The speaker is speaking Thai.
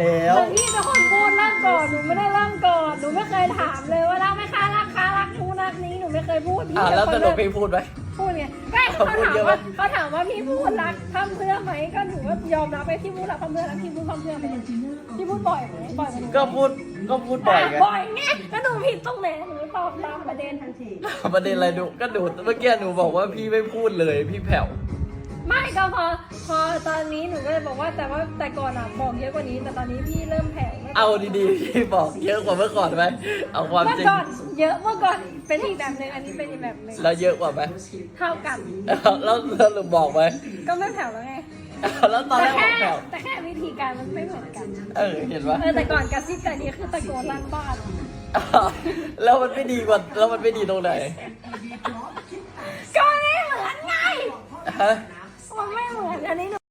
แล้วแต่พี่เป็นคนพูดเริ่มก่อนหนูไม่ได้เริ่มก่อนหนูไม่เคยถามเลยว่ารักไหมคะรักคะรักนู้นรักนี้หนูไม่เคยพูดพี่เป็นแล้วคสนรุปเลืพูดไหม พูดไงไม่เขาถามว่าเขาถามว่าพี่พูดรักทำเพื่อไหมก็หนูก็ยอมรับไปที่พูดรักทำเพื่อแล้วพี่พูดทำเพื่อไปเพี่พูดบ่อยไหมบ่อยก็พูดก็พูดบ่อยไงบ่อยไงแล้วหนูผิดตรงไหนหนูตอบตามประเด็นทันที ประเด็นอะไรดูก็ดูเมื่อกี้หนูบอกว่าพี่ไม่พูดเลยพี่แผ่ว ไม่ก็พอพอตอนนี้หนูก็เลยบอกว่าแต่ว่าแต่ก่อนอะบอกเยอะกว่านี้แต่ตอนนี้พี่เริ่มแผ่วเอาดีๆพี่บอกเยอะกว่าเมื่อก่อนไหมเอาความเมื่อจริงก่อนเยอะเมื่อก่อนเป็นอีกแบบหนึ่งอันนี้เป็นอีกแบบหนึ่งแล้วเยอะกว่าไหมเท่ากัน แล้วสรุปบอกไหมก็ไม่แผ่วแล้วไงแล้วตอนแรแต่กบแค่อกแผ่วแต่แค่วิธีการมันไม่เหมือนกันเออเห็นปะ เออแต่ก่อนกระซิบแต่นี้คือตะโกนลั่นบ้านแล้วมันไม่ดีกว่าแล้วมันไม่ดีตรงไหนก็ไม่เหมือนไงฮะ มันไม่เหมือนอันนี้หนู